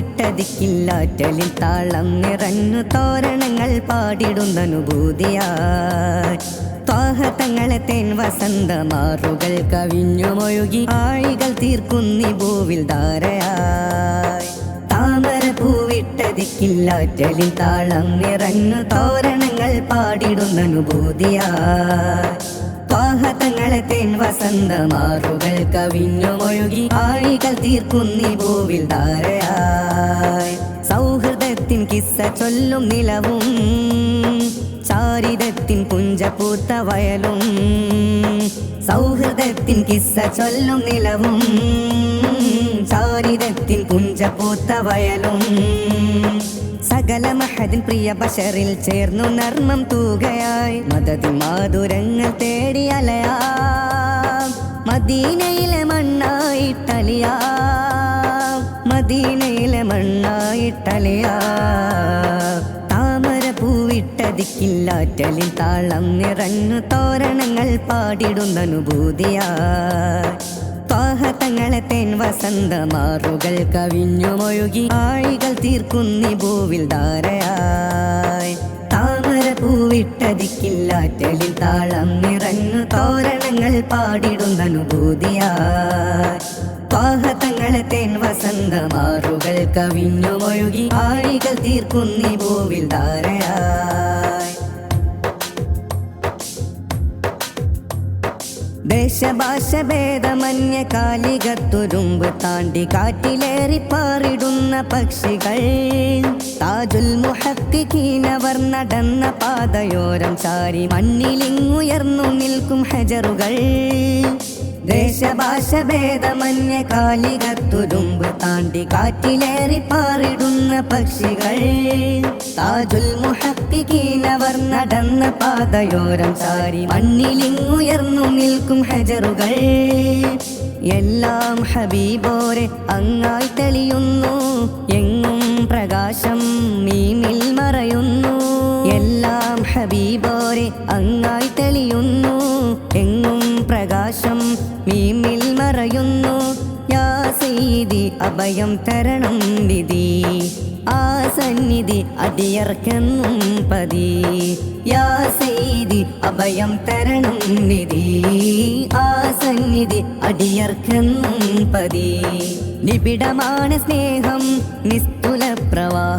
പൂവിട്ടതിക്കില്ലാറ്റലിൽ താളം നിറഞ്ഞു തോരണങ്ങൾ പാടിടുന്നനുഭൂതിയായി ത്വാഹത്തങ്ങളെ തേൻ വസന്തമാറുകൾ കവിഞ്ഞുമൊഴുകി ആഴികൾ തീർക്കുന്നി ഭൂവിൽ ധാരയായി. താമര പൂവിട്ടതിക്കില്ലാറ്റലിൽ താളം നിറഞ്ഞു തോരണങ്ങൾ പാടിടുന്നനുഭൂതിയായി പാഹതങ്ങളെ തേൻ വസന്തമാറുകൾ കവിഞ്ഞുമൊഴുകി ആഴികൾ തീർക്കുന്നി പൂവിൽ ധാരയായി. സൗഹൃദത്തിൻ കിസ്സ ചൊല്ലും നിലവും ചാരിതത്തിൻ പുഞ്ചപൂത്ത വയലും സൗഹൃദത്തിൻ കിസ്സ ചൊല്ലും നിലവും. ചാരിതത്തിൻ പുഞ്ചപൂത്ത വയലും. സകല മഹദിൻ പ്രിയ ബഷറിൽ ചേർന്നു നർമ്മം തൂകയായി. മദതി മാധുരങ്ങൾ തേടി അലയാ. മദീനയിലെ തലിയാ. മദീനയിലെ മണ്ണായിട്ടലിയാ താമര പൂവിട്ടതിക്കില്ലാറ്റലിൽ താളം നിറഞ്ഞു തോരണങ്ങൾ പാടിടുന്നനുഭൂതിയായി. പാഹതങ്ങളെ തേൻ വസന്ത മാറുകൾ കവിഞ്ഞുമൊഴുകി ആഴികൾ തീർക്കുന്നി ഭൂവിൽ ധാരയായി. താമര പൂവിട്ടതിക്കില്ലാറ്റലിൽ താളം നിറഞ്ഞു തോരണങ്ങൾ പാടിടുന്നനുഭൂതിയായി. പാഹതങ്ങളെ തേൻ വസന്ത മാറുകൾ കവിഞ്ഞുമൊഴുകി ആഴികൾ തീർക്കുന്നി ഭൂവിൽ ധാരയായി. ദേശഭാഷ ഭേദമന്യ കാലികത്തുരുമ്പ് താണ്ടി കാറ്റിലേറി പാറിടുന്ന പക്ഷികൾ. താജുൽ മുഹക്കിനവർ നടന്ന പാതയോരം ചാരി മണ്ണിലിങ്ങുയർന്നു നിൽക്കും ഹജറുകൾ. ദേശഭാഷ ഭേദമന്യ കാലികത്തുരുമ്പ് താണ്ടി കാറ്റിലേറി പാറിടുന്ന പക്ഷികൾ. താജുൽ മുഹക്കിനവർ നടന്ന പാതയോരം സാരി മണ്ണിലിങ്ങുയർന്നു നിൽക്കും ഹജറുകൾ. എല്ലാം ഹബീബോരെ അങ്ങായി തെളിയുന്നു. എങ്ങും പ്രകാശം മീമിൽ മറയുന്നു. എല്ലാം ഹബീബോരെ അങ്ങായി തെളിയുന്നു. എങ്ങും പ്രകാശം മീമിൽ മറയുന്നു. യാ സീതി അഭയം തരണം വിധി. ആ സന്നിധി അടിയർക്കെന്നും പതി. യാ സീതി അഭയം തരണം വിധി. ആ സന്നിധി അടിയർക്കെന്നും പതി. നിബിഡമാണ് സ്നേഹം നിസ്തുല പ്രവാഹം.